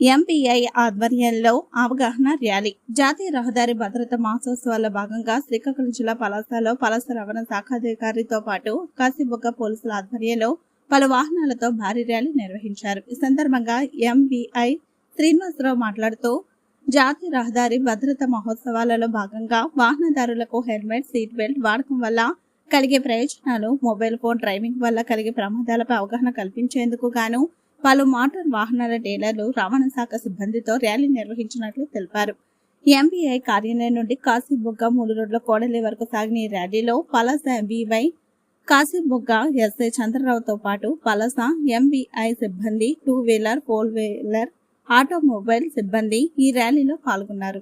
MPI ఆధ్వర్యంలో అవగాహన rally. జాతీయ రహదారి భద్రత మహోత్సవాల్లో భాగంగా శ్రీకాకుళం జిల్లా పలాసలో పలాస రవాణా శాఖ అధికారితో పాటు కాశీబుగ్గ పోలీసుల ఆధ్వర్యంలో పలు వాహనాలతో భారీ ర్యాలీ నిర్వహించారు. ఈ సందర్భంగా ఎంబీఐ శ్రీనివాసరావు మాట్లాడుతూ జాతీయ రహదారి భద్రత మహోత్సవాలలో భాగంగా వాహనదారులకు హెల్మెట్ సీట్ బెల్ట్ వాడకం వల్ల కలిగే ప్రయోజనాలు మొబైల్ ఫోన్ డ్రైవింగ్ వల్ల కలిగే ప్రమాదాలపై అవగాహన కల్పించేందుకు గాను పలు మోటార్ వాహనాల డీలర్లు రవాణా శాఖ సిబ్బందితో ర్యాలీ నిర్వహించినట్లు తెలిపారు. ఎంబీఐ కార్యాలయం నుండి కాశీబుగ్గ మూడు రోడ్ల కోడలి వరకు సాగిన ఈ ర్యాలీలో పలాస ఎంబీవై కాశీబుగ్గ ఎస్ఐ చంద్రరావుతో పాటు పలాస ఎంబీఐ సిబ్బంది two wheeler four wheeler automobile సిబ్బంది ఈ ర్యాలీలో పాల్గొన్నారు.